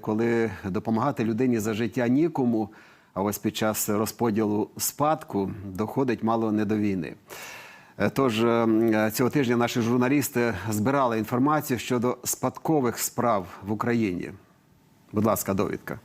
коли допомагати людині за життя нікому, а ось під час розподілу спадку доходить мало не до війни. Е, Тож е, цього тижня наші журналісти збирали інформацію щодо спадкових справ в Україні. Будь ласка, довідка.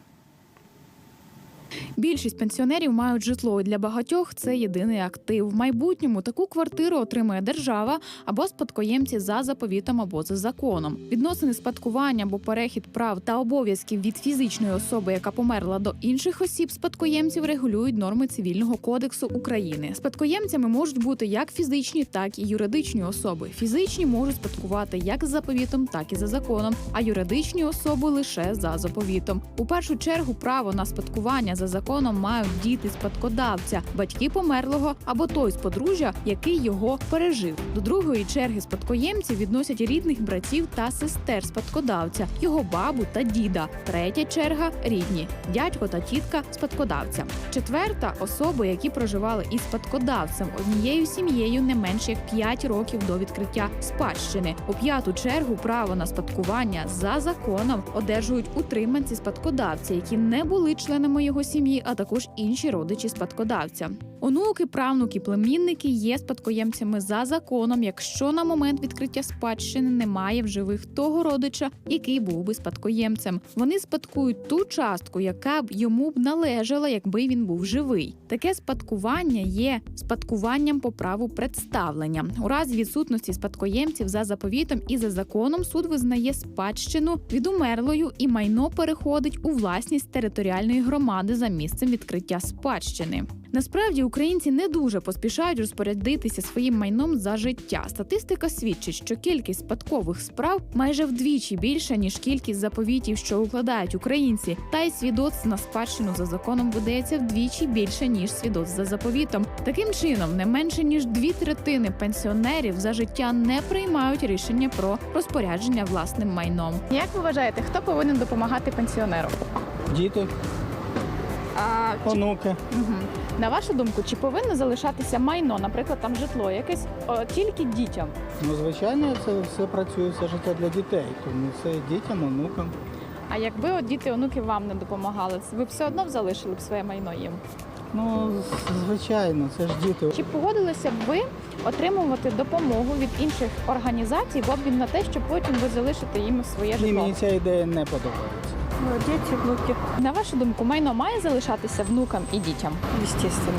Більшість пенсіонерів мають житло, і для багатьох це єдиний актив. В майбутньому таку квартиру отримує держава або спадкоємці за заповітом або за законом. Відносини спадкування або перехід прав та обов'язків від фізичної особи, яка померла до інших осіб спадкоємців, регулюють норми цивільного кодексу України. Спадкоємцями можуть бути як фізичні, так і юридичні особи. Фізичні можуть спадкувати як за заповітом, так і за законом, а юридичні особи лише за заповітом. У першу чергу право на спадкування за законом мають діти спадкодавця, батьки померлого або той з подружжя, який його пережив. До другої черги спадкоємців відносять рідних братів та сестер спадкодавця, його бабу та діда. Третя черга рідні дядько та тітка спадкодавця. Четверта особи, які проживали із спадкодавцем однією сім'єю не менше як 5 років до відкриття спадщини. У п'яту чергу право на спадкування за законом одержують утриманці спадкодавця, які не були членами його сім'ї, а також інші родичі спадкодавця. Онуки, правнуки, племінники є спадкоємцями за законом, якщо на момент відкриття спадщини немає в живих того родича, який був би спадкоємцем. Вони спадкують ту частку, яка б йому б належала, якби він був живий. Таке спадкування є спадкуванням по праву представлення. У разі відсутності спадкоємців за заповітом і за законом суд визнає спадщину від умерлою і майно переходить у власність територіальної громади за місцем відкриття спадщини. Насправді українці не дуже поспішають розпорядитися своїм майном за життя. Статистика свідчить, що кількість спадкових справ майже вдвічі більша ніж кількість заповітів, що укладають українці, та й свідоцтв на спадщину за законом видається вдвічі більше ніж свідоцтв за заповітом. Таким чином, не менше ніж дві третини пенсіонерів за життя не приймають рішення про розпорядження власним майном. Як ви вважаєте, хто повинен допомагати пенсіонеру? Діти, А онуки. Мгм. На вашу думку, чи повинно залишатися майно, наприклад, там житло, якесь о, тільки дітям? Ну, звичайно, це все працює все життя для дітей. Тому це дітям, онукам. А якби от діти онуки вам не допомагали, ви б все одно б залишили б своє майно їм? Ну, звичайно, це ж діти. Чи погодилися б ви отримувати допомогу від інших організацій в обмін на те, що потім ви залишите їм своє житло? Ні, мені ця ідея не подобається. Ну, дети, внуки, На вашу думку, майно має залишатися внукам і дітям? естественно.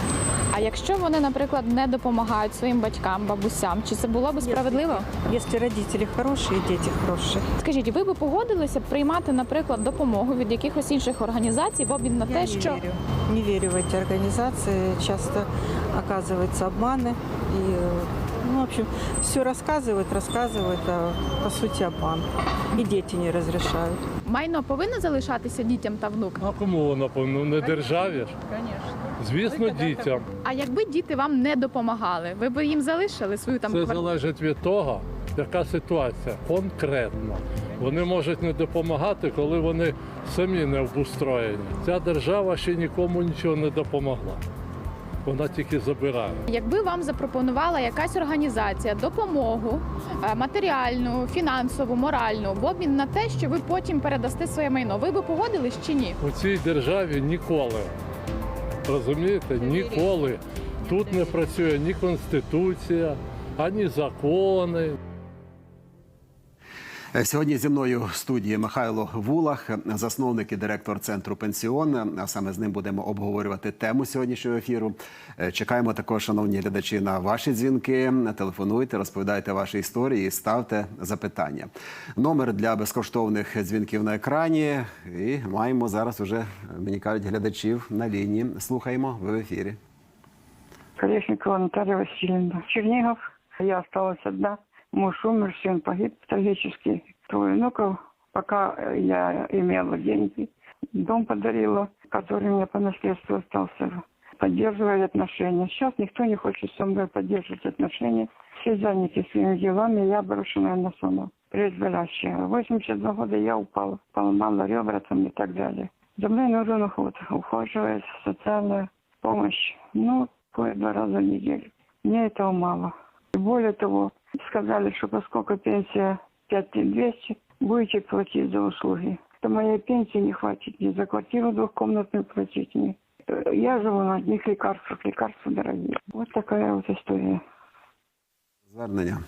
А якщо вони, наприклад, не допомагають своїм батькам, бабусям, чи це було б справедливо? Если родители хорошие, дети хорошие. Скажіть, ви би погодилися б приймати, наприклад, допомогу від якихось інших організацій в обмін на Я те, не що верю. Не верю в эти организации. Часто оказываются обманы. И, э, ну, в общем, все рассказывают, рассказывают, а по сути обман. И дети не разрешают. майно повинно залишатися дітям та внукам? А кому воно повинно? Не державі ж? Звісно, дітям. А якби діти вам не допомагали, ви б їм залишили свою там Це квартиру? залежить від того, яка ситуація конкретно. Вони можуть не допомагати, коли вони самі не обустроєні. Ця держава ще нікому нічого не допомогла. Вона тільки забирає. Якби вам запропонувала якась організація допомогу е, матеріальну, фінансову, моральну в обмін на те, що ви потім передасте своє майно, ви би погодились чи ні? У цій державі ніколи. Розумієте? Ніколи. Тут не працює ні конституція, ані закони. Е, Сьогодні зі мною в студії Михайло Вулах, засновник і директор центру Пенсіон. А саме з ним будемо обговорювати тему сьогоднішнього ефіру. Е, Чекаємо також, шановні глядачі, на ваші дзвінки. Телефонуйте, розповідайте ваші історії, ставте запитання. Номер для безкоштовних дзвінків на екрані. І маємо зараз уже мені кажуть глядачів на лінії. Слухаємо ви в ефірі. Колесникова Наталья Васильевна. Чернигов. Я осталась одна. Муж умер, сын погиб трагически. Трое внуков. Пока я имела деньги, дом подарила, который мне по наследству остался. Поддерживали отношения. Сейчас никто не хочет со мной поддерживать отношения. Все заняты своими делами, я брошенная на сама. Предболящая. В 82 года я упала, поломала ребра там и так далее. За мной нужен уход, ухаживает социальная помощь. Ну, кое-два раза в неделю. Мне этого мало. И более того, сказали, что поскольку пенсия 5200, будете платить за услуги. то моей пенсии не хватит ни за квартиру двухкомнатную платить, ни... Я живу на одних лекарствах, лекарства дорогие. Вот такая вот история. Звернення.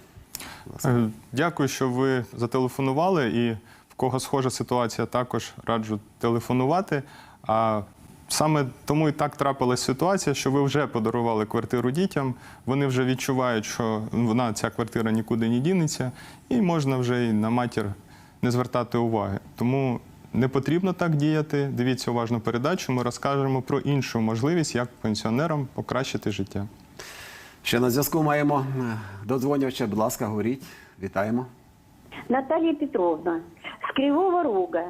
Е, Дякую, що ви зателефонували. І в кого схожа ситуація, також раджу телефонувати. А саме тому і так трапилась ситуація, що ви вже подарували квартиру дітям. Вони вже відчувають, що вона ця квартира нікуди не дінеться, і можна вже і на матір не звертати уваги. Тому не потрібно так діяти. Дивіться уважно передачу. Ми розкажемо про іншу можливість, як пенсіонерам покращити життя. Ще на зв'язку маємо е, додзвонювача. Будь ласка, говоріть. Вітаємо. Наталья Петровна с Кривого Рога.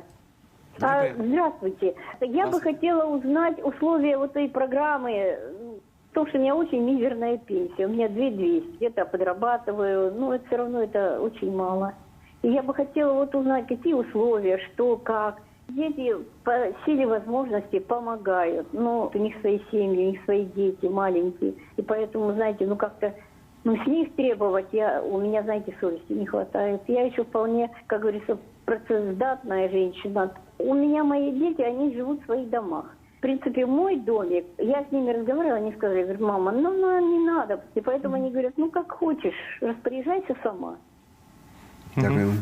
А, здравствуйте. Я бы хотела узнать условия вот этой программы. Ну, То, что у меня очень мизерная пенсия. У меня 2200. Где-то подрабатываю. Но это все равно это очень мало. И я бы хотела вот узнать, какие условия, что, как. Дети по силе возможности помогают. Но у них свои семьи, у них свои дети маленькие. И поэтому, знаете, ну как-то ну, с них требовать, я, у меня, знаете, совести не хватает. Я еще вполне, как говорится, процессдатная женщина. У меня мои дети, они живут в своих домах. В принципе, мой домик, я с ними разговаривала, они сказали, говорят, мама, ну, ну не надо. И поэтому они говорят, ну, как хочешь, распоряжайся сама. Дякую.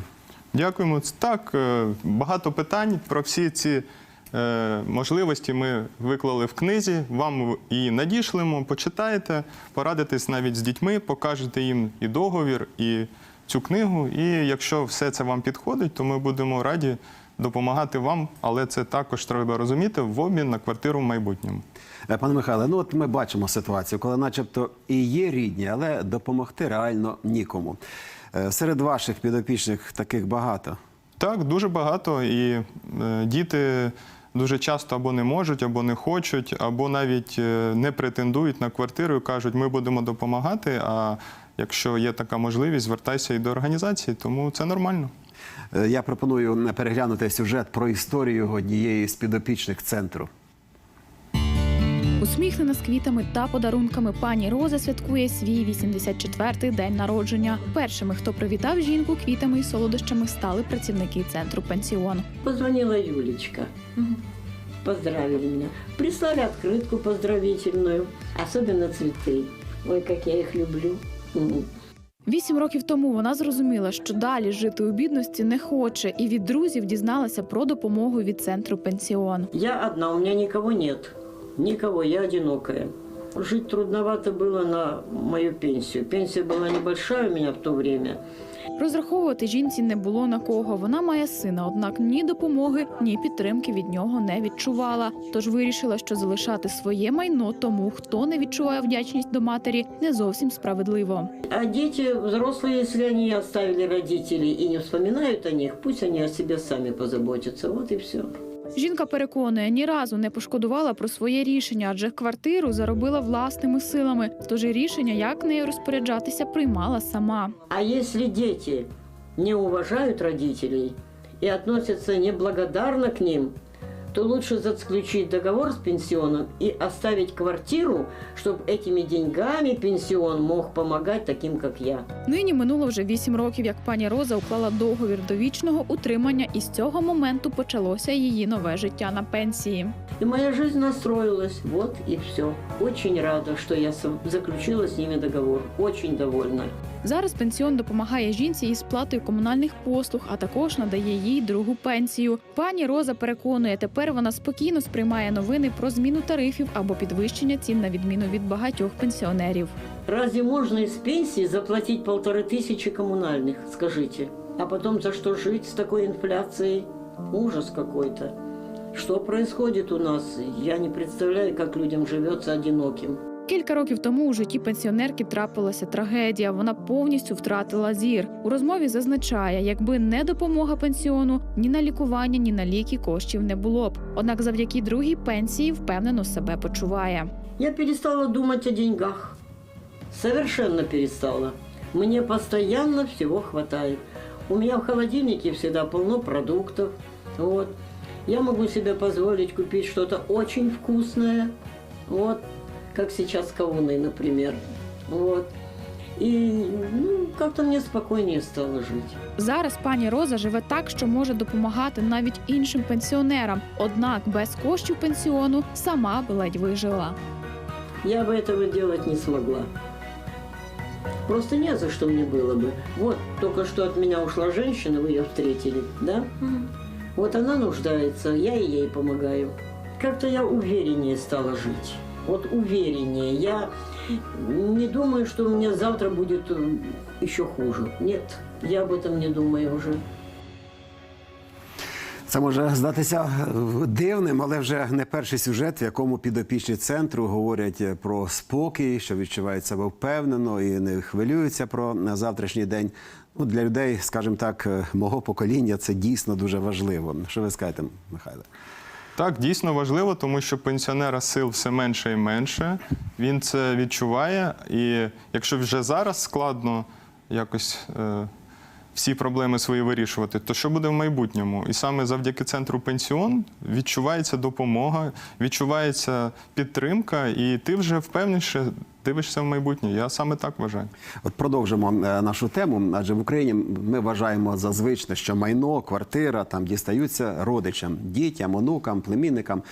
Дякуємо. Так, е, багато питань про всі ці е, можливості ми виклали в книзі. Вам її надішлемо, почитаєте, порадитесь навіть з дітьми, покажете їм і договір, і цю книгу. І якщо все це вам підходить, то ми будемо раді допомагати вам, але це також треба розуміти в обмін на квартиру в майбутньому. Е, Пане Михайле, ну от ми бачимо ситуацію, коли начебто і є рідні, але допомогти реально нікому. Е, Серед ваших підопічних таких багато. Так, дуже багато. І е, діти дуже часто або не можуть, або не хочуть, або навіть е, не претендують на квартиру і кажуть, ми будемо допомагати. А якщо є така можливість, звертайся і до організації, тому це нормально. Е, Я пропоную переглянути сюжет про історію однієї з підопічних центру. Усміхнена з квітами та подарунками пані Роза святкує свій 84-й день народження. Першими, хто привітав жінку квітами і солодощами, стали працівники центру пенсіон. Позвонила Юлечка. Поздравили меня. Прислали открытку поздравительную. Особенно цветы. Ой, как я их люблю. Вісім років тому вона зрозуміла, що далі жити у бідності не хоче, і від друзів дізналася про допомогу від центру пенсіон. Я одна, у мене нікого нет. Нікого, я одинока. Жить трудновато було на мою пенсію. Пенсія була небольшая у мене в то время. Розраховувати жінці не було на кого. Вона має сина, однак ні допомоги, ні підтримки від нього не відчувала. Тож вирішила, що залишати своє майно тому, хто не відчуває вдячність до матері, не зовсім справедливо. А діти взрослі, якщо вони залишили родителей і не вспоминають о них, пусть вони о себе самі позаботяться. Вот і все. Жінка переконує, ні разу не пошкодувала про своє рішення, адже квартиру заробила власними силами. Тож і рішення, як нею розпоряджатися, приймала сама. А якщо діти не уважають родителей і відносяться неблагодарно к ним, то лучше заключить договор с пенсионом и оставить квартиру, чтобы этими деньгами пенсион мог помогать таким, как я. Нині минуло вже вісім років, як пані Роза уклала договір довічного утримання, і з цього моменту почалося її нове життя на пенсії. И моя жизнь настроилась. Вот и все. Очень рада, что я заключила с ними договор. Очень довольна. Зараз пенсіон допомагає жінці із сплатою комунальних послуг, а також надає їй другу пенсію. Пані Роза переконує, тепер вона спокійно сприймає новини про зміну тарифів або підвищення цін на відміну від багатьох пенсіонерів. Разве можно из пенсии заплатить полторы тысячи коммунальных, скажите? А потом за что жить с такой инфляцией? Ужас какой-то. Что происходит у нас? Я не представляю, как людям живется одиноким. Кілька років тому у житті пенсіонерки трапилася трагедія. Вона повністю втратила зір. У розмові зазначає, якби не допомога пенсіону, ні на лікування, ні на ліки коштів не було б. Однак, завдяки другій пенсії впевнено себе почуває. Я перестала думать о деньгах. Совершенно перестала. Мне постоянно всего хватает. У меня в холодильнике всегда полно продуктов. Вот. Я могу себе позволить купить что-то очень вкусное Как сейчас кавуны, например. Вот. И ну, как-то мне спокойнее стало жить. Зараз пані Роза живе так, що може допомагати навіть іншим пенсіонерам. Однак без коштів пенсіону сама б ледь вижила. Я бы этого делать не смогла. Просто не за что мне было бы. Вот только что от меня ушла женщина, вы ее встретили, да? Вот она нуждается, я и ей помогаю. Как-то я увереннее стала жить. Вот увереннее. Я не думаю, что у меня завтра будет э, еще хуже. Нет, я об этом не думаю уже. Це може здатися е, дивним, але вже не перший сюжет, в якому підопічні центру говорять про спокій, що відчувають себе впевнено і не хвилюються про завтрашній день. Ну, для людей, скажімо так, е, мого покоління це дійсно дуже важливо. Що ви скажете, Михайло? Так, дійсно важливо, тому що пенсіонера сил все менше і менше. Він це відчуває. І якщо вже зараз складно якось е, всі проблеми свої вирішувати, то що буде в майбутньому? І саме завдяки центру пенсіон відчувається допомога, відчувається підтримка, і ти вже впевненіше дивишся в майбутнє. Я саме так вважаю. От продовжимо е, нашу тему. Адже в Україні ми вважаємо за звичне, що майно, квартира там дістаються родичам, дітям, онукам, племінникам.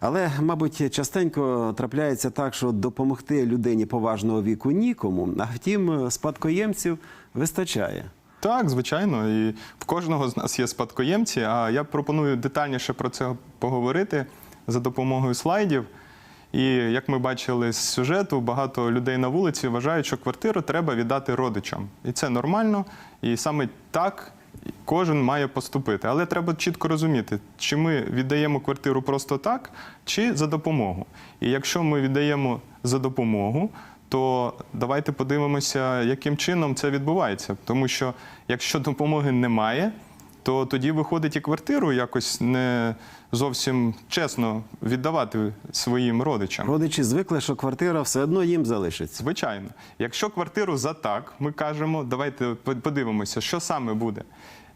Але, мабуть, частенько трапляється так, що допомогти людині поважного віку нікому, а втім, спадкоємців вистачає. Так, звичайно, і в кожного з нас є спадкоємці. А я пропоную детальніше про це поговорити за допомогою слайдів. І як ми бачили з сюжету, багато людей на вулиці вважають, що квартиру треба віддати родичам. І це нормально. І саме так кожен має поступити. Але треба чітко розуміти, чи ми віддаємо квартиру просто так, чи за допомогу. І якщо ми віддаємо за допомогу, то давайте подивимося, яким чином це відбувається. Тому що якщо допомоги немає, то тоді виходить і квартиру якось не зовсім чесно віддавати своїм родичам. Родичі звикли, що квартира все одно їм залишиться. Звичайно, якщо квартиру за так, ми кажемо, давайте подивимося, що саме буде.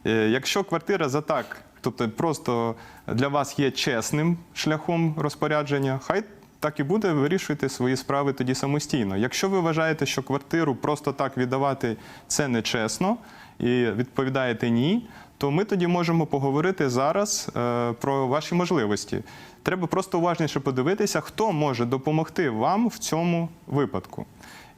Е, Якщо квартира за так, тобто просто для вас є чесним шляхом розпорядження, хай так і буде, вирішуйте свої справи тоді самостійно. Якщо ви вважаєте, що квартиру просто так віддавати це нечесно, і відповідаєте ні, то ми тоді можемо поговорити зараз е, про ваші можливості. Треба просто уважніше подивитися, хто може допомогти вам в цьому випадку.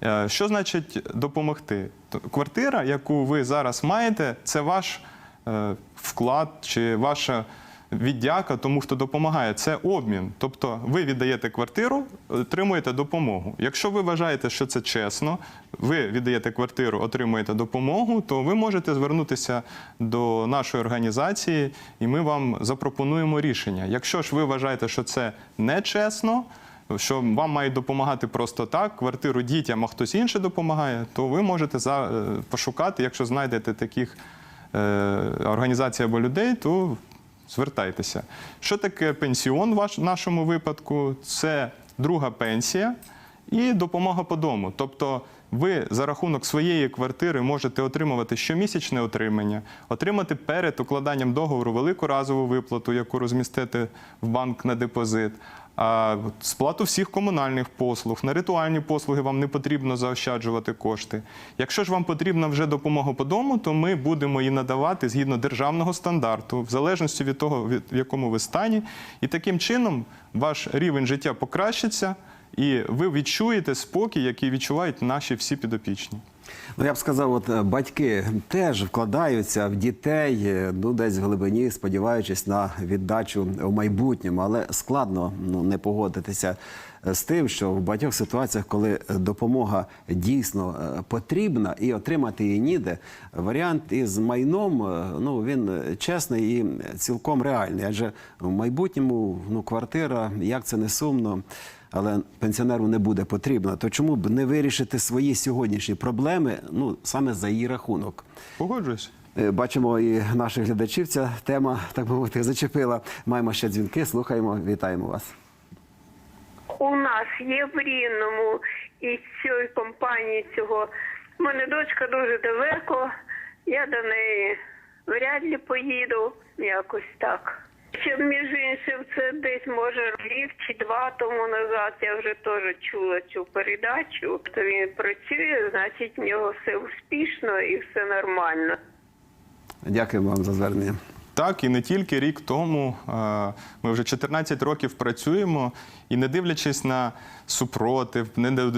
Е, Що значить допомогти? Квартира, яку ви зараз маєте, це ваш е, вклад чи ваша віддяка тому, хто допомагає. Це обмін. Тобто ви віддаєте квартиру, отримуєте допомогу. Якщо ви вважаєте, що це чесно, ви віддаєте квартиру, отримуєте допомогу, то ви можете звернутися до нашої організації, і ми вам запропонуємо рішення. Якщо ж ви вважаєте, що це нечесно, що вам мають допомагати просто так, квартиру дітям, а хтось інший допомагає, то ви можете за, е, пошукати, якщо знайдете таких е, організацій або людей, то звертайтеся. Що таке пенсіон в нашому випадку? Це друга пенсія і допомога по дому. Тобто ви за рахунок своєї квартири можете отримувати щомісячне отримання, отримати перед укладанням договору велику разову виплату, яку розмістити в банк на депозит. Сплату всіх комунальних послуг, на ритуальні послуги вам не потрібно заощаджувати кошти. Якщо ж вам потрібна вже допомога по дому, то ми будемо її надавати згідно державного стандарту, в залежності від того, в якому ви стані. І таким чином ваш рівень життя покращиться, і ви відчуєте спокій, який відчувають наші всі підопічні. Ну, я б сказав, от е, батьки теж вкладаються в дітей, е, ну десь в глибині, сподіваючись на віддачу в майбутньому, але складно ну, не погодитися е, з тим, що в багатьох ситуаціях, коли допомога дійсно потрібна і отримати її ніде, варіант із майном ну він чесний і цілком реальний. Адже в майбутньому ну квартира, як це не сумно але пенсіонеру не буде потрібна, то чому б не вирішити свої сьогоднішні проблеми ну саме за її рахунок? Погоджуюсь. Е, Бачимо і наших глядачів. Ця тема, так би мовити, зачепила. Маємо ще дзвінки. Слухаємо, вітаємо вас. У нас є в Рівному із цієї компанії цього. У мене дочка дуже далеко, я до неї вряд ли поїду, якось так. Ще між іншим, це десь може рік чи два тому назад. Я вже теж чула цю передачу. То він працює, значить, в нього все успішно і все нормально. Дякую вам за звернення. Так, і не тільки рік тому. е, Ми вже 14 років працюємо, і не дивлячись на супротив,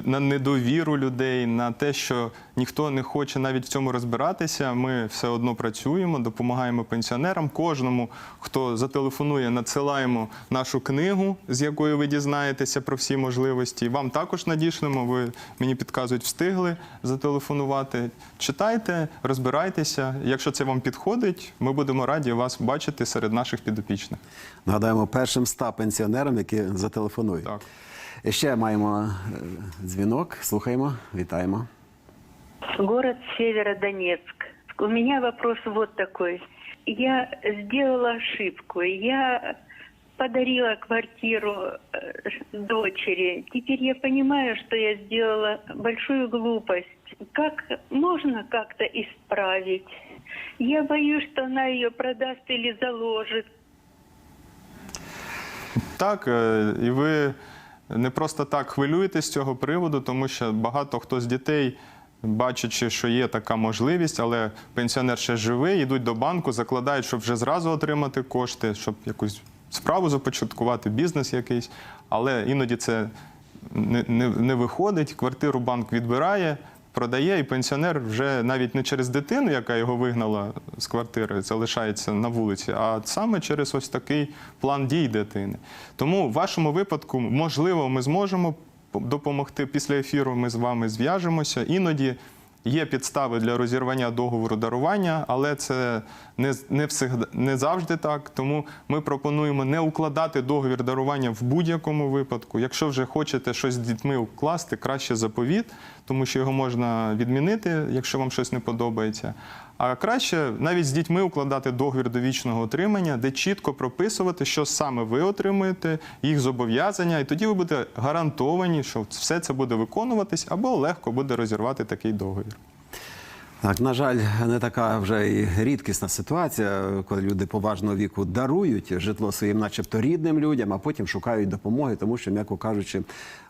на недовіру людей, на те, що ніхто не хоче навіть в цьому розбиратися, ми все одно працюємо, допомагаємо пенсіонерам. Кожному, хто зателефонує, надсилаємо нашу книгу, з якої ви дізнаєтеся про всі можливості. Вам також надішлемо. Ви мені підказують, встигли зателефонувати. Читайте, розбирайтеся. Якщо це вам підходить, ми будемо раді вас бачити серед наших підопічних. Нагадаємо першим ста пенсіонерам, які зателефонують. Так. І Ще маємо е, дзвінок. Слухаємо, вітаємо. Город Северодонецк. У меня вопрос вот такой. Я сделала ошибку. Я подарила квартиру э, дочери. Теперь я понимаю, что я сделала большую глупость. Как можно как-то исправить? Я боюсь, что она ее продаст или заложит. Так, е, і ви не просто так хвилюєтесь з цього приводу, тому що багато хто з дітей, бачачи, що є така можливість, але пенсіонер ще живий, йдуть до банку, закладають, щоб вже зразу отримати кошти, щоб якусь справу започаткувати, бізнес якийсь. Але іноді це не, не, не виходить. Квартиру банк відбирає. Продає, і пенсіонер вже навіть не через дитину, яка його вигнала з квартири, залишається на вулиці, а саме через ось такий план дій дитини. Тому в вашому випадку, можливо, ми зможемо допомогти після ефіру. Ми з вами зв'яжемося. Іноді є підстави для розірвання договору дарування, але це не, не, всегда, не завжди так. Тому ми пропонуємо не укладати договір дарування в будь-якому випадку. Якщо вже хочете щось з дітьми укласти, краще заповіт, тому що його можна відмінити, якщо вам щось не подобається. А краще навіть з дітьми укладати договір довічного отримання, де чітко прописувати, що саме ви отримуєте, їх зобов'язання, і тоді ви будете гарантовані, що все це буде виконуватись, або легко буде розірвати такий договір. Так, на жаль, не така вже і рідкісна ситуація, коли люди поважного віку дарують житло своїм, начебто рідним людям, а потім шукають допомоги, тому що, м'яко кажучи,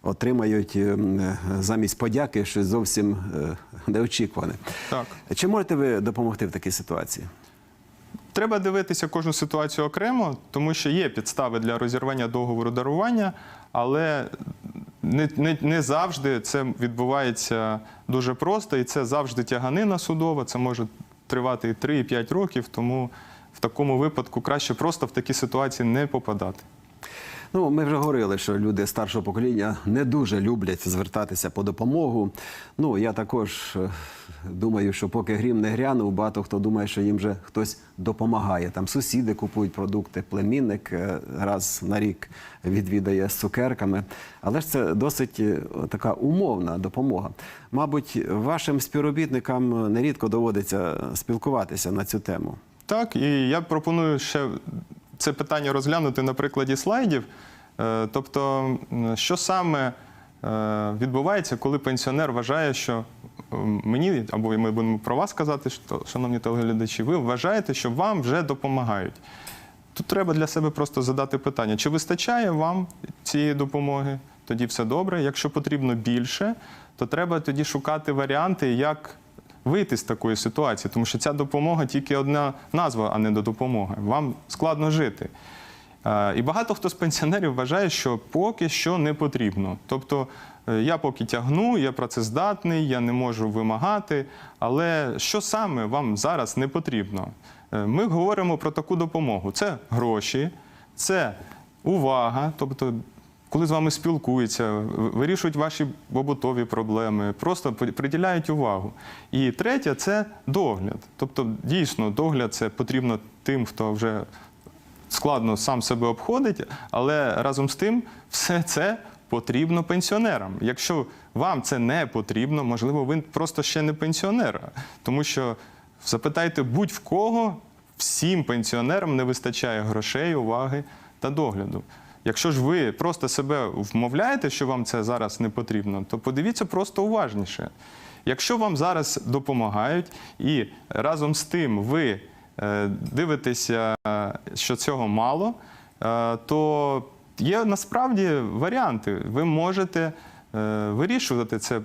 отримають ем, замість подяки щось зовсім е, неочікуване. Так. Чи можете ви допомогти в такій ситуації? Треба дивитися кожну ситуацію окремо, тому що є підстави для розірвання договору дарування, але не, не, не завжди це відбувається дуже просто, і це завжди тяганина судова. Це може тривати і 3, і 5 років, тому в такому випадку краще просто в такі ситуації не попадати. Ну, ми вже говорили, що люди старшого покоління не дуже люблять звертатися по допомогу. Ну, я також е, думаю, що поки грім не грянув, багато хто думає, що їм вже хтось допомагає. Там сусіди купують продукти, племінник е, раз на рік відвідає з цукерками. Але ж це досить е, така умовна допомога. Мабуть, вашим співробітникам нерідко доводиться спілкуватися на цю тему. Так, і я пропоную ще це питання розглянути на прикладі слайдів. Е, Тобто, що саме е, відбувається, коли пенсіонер вважає, що мені, або ми будемо про вас казати, шановні телеглядачі, ви вважаєте, що вам вже допомагають. Тут треба для себе просто задати питання: чи вистачає вам цієї допомоги? Тоді все добре. Якщо потрібно більше, то треба тоді шукати варіанти, як вийти з такої ситуації, тому що ця допомога тільки одна назва, а не до допомоги. Вам складно жити. Е, І багато хто з пенсіонерів вважає, що поки що не потрібно. Тобто е, я поки тягну, я працездатний, я не можу вимагати. Але що саме вам зараз не потрібно? Е, Ми говоримо про таку допомогу: це гроші, це увага, тобто. Коли з вами спілкуються, вирішують ваші побутові проблеми, просто приділяють увагу. І третє це догляд. Тобто, дійсно, догляд це потрібно тим, хто вже складно сам себе обходить, але разом з тим все це потрібно пенсіонерам. Якщо вам це не потрібно, можливо, ви просто ще не пенсіонер. Тому що запитайте будь-в кого, всім пенсіонерам не вистачає грошей, уваги та догляду. Якщо ж ви просто себе вмовляєте, що вам це зараз не потрібно, то подивіться просто уважніше. Якщо вам зараз допомагають і разом з тим ви е, дивитеся, що цього мало, е, то є насправді варіанти. Ви можете е, вирішувати це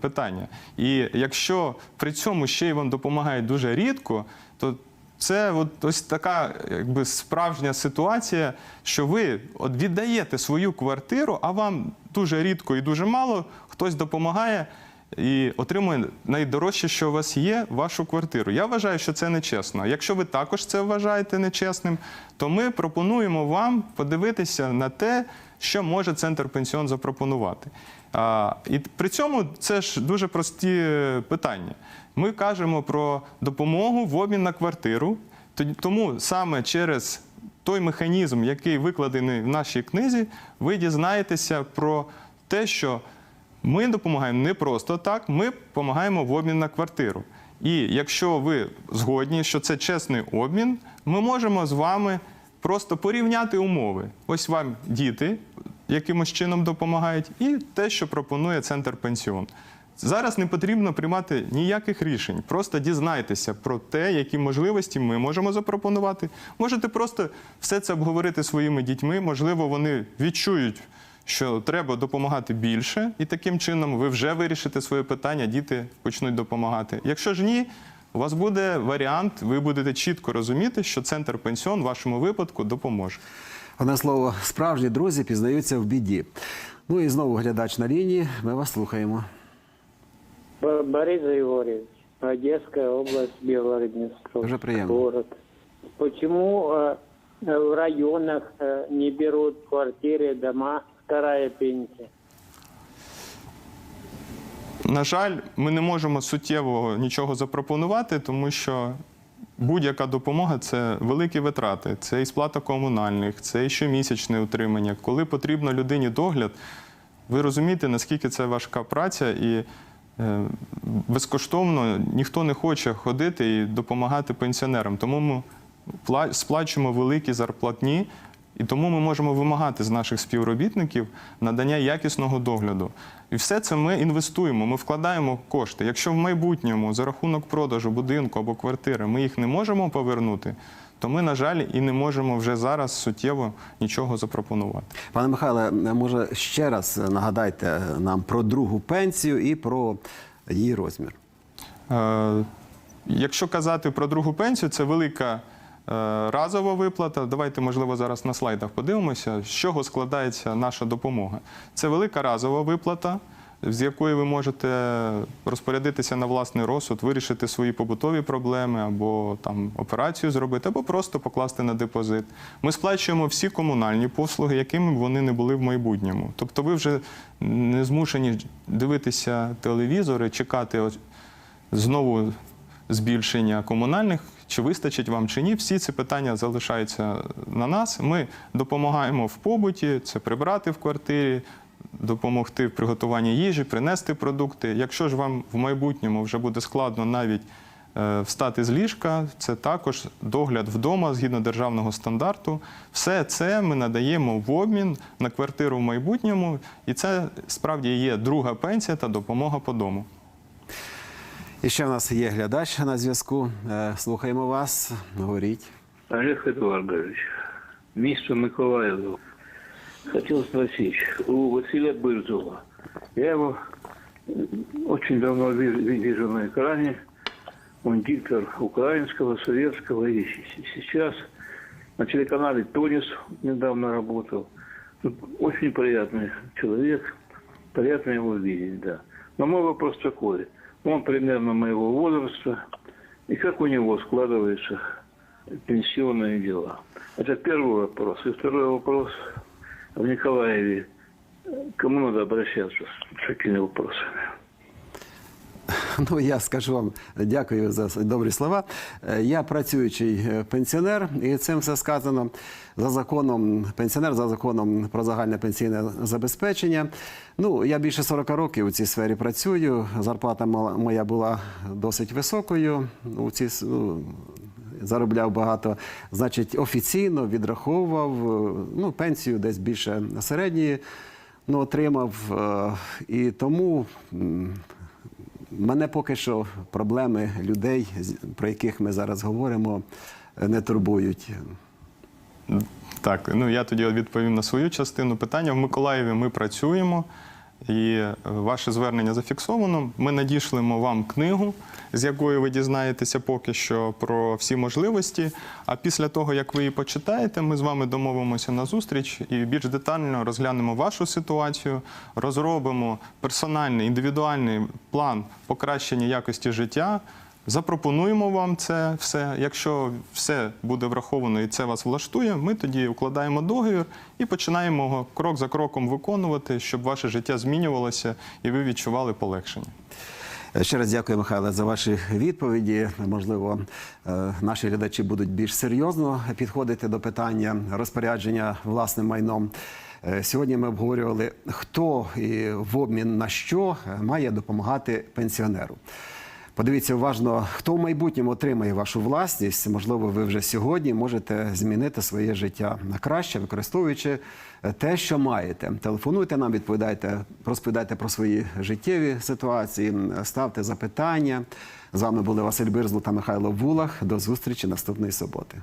питання. І якщо при цьому ще й вам допомагають дуже рідко, то це от ось така якби справжня ситуація, що ви от віддаєте свою квартиру, а вам дуже рідко і дуже мало хтось допомагає і отримує найдорожче, що у вас є, вашу квартиру. Я вважаю, що це нечесно. Якщо ви також це вважаєте нечесним, то ми пропонуємо вам подивитися на те, що може центр пенсіон запропонувати. А, і при цьому це ж дуже прості е, питання. Ми кажемо про допомогу в обмін на квартиру. Тому саме через той механізм, який викладений в нашій книзі, ви дізнаєтеся про те, що ми допомагаємо не просто так, ми допомагаємо в обмін на квартиру. І якщо ви згодні, що це чесний обмін, ми можемо з вами просто порівняти умови. Ось вам діти якимось чином допомагають, і те, що пропонує центр пенсіон. Зараз не потрібно приймати ніяких рішень. Просто дізнайтеся про те, які можливості ми можемо запропонувати. Можете просто все це обговорити своїми дітьми. Можливо, вони відчують, що треба допомагати більше, і таким чином ви вже вирішите своє питання, діти почнуть допомагати. Якщо ж ні, у вас буде варіант, ви будете чітко розуміти, що центр пенсіон в вашому випадку допоможе. Одне слово, справжні друзі пізнаються в біді. Ну і знову глядач на лінії. Ми вас слухаємо. Бо- Борис Григорьевич, Одесская область, Белгород-Днестровский Уже приемно. город. Почему э, в районах э, не берут квартиры, дома, вторая пенсия? На жаль, ми не можемо суттєво нічого запропонувати, тому що будь-яка допомога це великі витрати, це і сплата комунальних, це і щомісячне утримання. Коли потрібно людині догляд, ви розумієте, наскільки це важка праця, і е, безкоштовно ніхто не хоче ходити і допомагати пенсіонерам. Тому ми сплачуємо великі зарплатні. І тому ми можемо вимагати з наших співробітників надання якісного догляду. І все це ми інвестуємо, ми вкладаємо кошти. Якщо в майбутньому за рахунок продажу будинку або квартири ми їх не можемо повернути, то ми, на жаль, і не можемо вже зараз суттєво нічого запропонувати. Пане Михайле, може ще раз нагадайте нам про другу пенсію і про її розмір. Е, Якщо казати про другу пенсію, це велика разова виплата. Давайте, можливо, зараз на слайдах подивимося, з чого складається наша допомога. Це велика разова виплата, з якої ви можете розпорядитися на власний розсуд, вирішити свої побутові проблеми, або там операцію зробити, або просто покласти на депозит. Ми сплачуємо всі комунальні послуги, якими б вони не були в майбутньому. Тобто, ви вже не змушені дивитися телевізори, чекати знову збільшення комунальних, чи вистачить вам чи ні. Всі ці питання залишаються на нас. Ми допомагаємо в побуті, це прибрати в квартирі, допомогти в приготуванні їжі, принести продукти. Якщо ж вам в майбутньому вже буде складно навіть е, встати з ліжка, це також догляд вдома згідно державного стандарту. Все це ми надаємо в обмін на квартиру в майбутньому, і це справді є друга пенсія та допомога по дому. І ще в нас є глядач на зв'язку. Е, Слухаємо вас. Говоріть. Олег Эдуардович, місто Миколаїв. Хотел спросить, у Василия Бырзова, я его очень давно ви- ви- вижу на экране, он диктор украинского, советского, и с- сейчас на телеканале «Тонис» недавно работал. Ну, Очень приятный человек, приятно его видеть, да. Но мой вопрос такой, Он примерно моего возраста, и как у него складываются пенсионные дела. Это первый вопрос. И второй вопрос в Николаеве. Кому надо обращаться с такими вопросами? Ну, я скажу вам дякую за добрі слова. Е, Я працюючий е, пенсіонер, і цим все сказано за законом. Пенсіонер за законом про загальне пенсійне забезпечення. Ну, я більше 40 років у цій сфері працюю. Зарплата моя була досить високою. У цій ну, заробляв багато. Значить, офіційно відраховував е, ну, пенсію десь більше середньої. Ну, отримав. І тому. Мене поки що проблеми людей, про яких ми зараз говоримо, не турбують. Так, ну я тоді відповім на свою частину питання. В Миколаєві ми працюємо, і е, ваше звернення зафіксовано. Ми надішлемо вам книгу, з якої ви дізнаєтеся поки що про всі можливості. А після того, як ви її почитаєте, ми з вами домовимося на зустріч і більш детально розглянемо вашу ситуацію, розробимо персональний індивідуальний план покращення якості життя. Запропонуємо вам це все. Якщо все буде враховано і це вас влаштує, ми тоді укладаємо договір і починаємо його крок за кроком виконувати, щоб ваше життя змінювалося і ви відчували полегшення. Е, Ще раз дякую, Михайле, за ваші відповіді. Можливо, е, наші глядачі будуть більш серйозно підходити до питання розпорядження власним майном. Е, Сьогодні ми обговорювали, хто і в обмін на що має допомагати пенсіонеру. Подивіться уважно, хто в майбутньому отримає вашу власність. Можливо, ви вже сьогодні можете змінити своє життя на краще, використовуючи е, те, що маєте. Телефонуйте нам, відповідайте, розповідайте про свої життєві ситуації, ставте запитання. З вами були Василь Бирзло та Михайло Вулах. До зустрічі наступної суботи.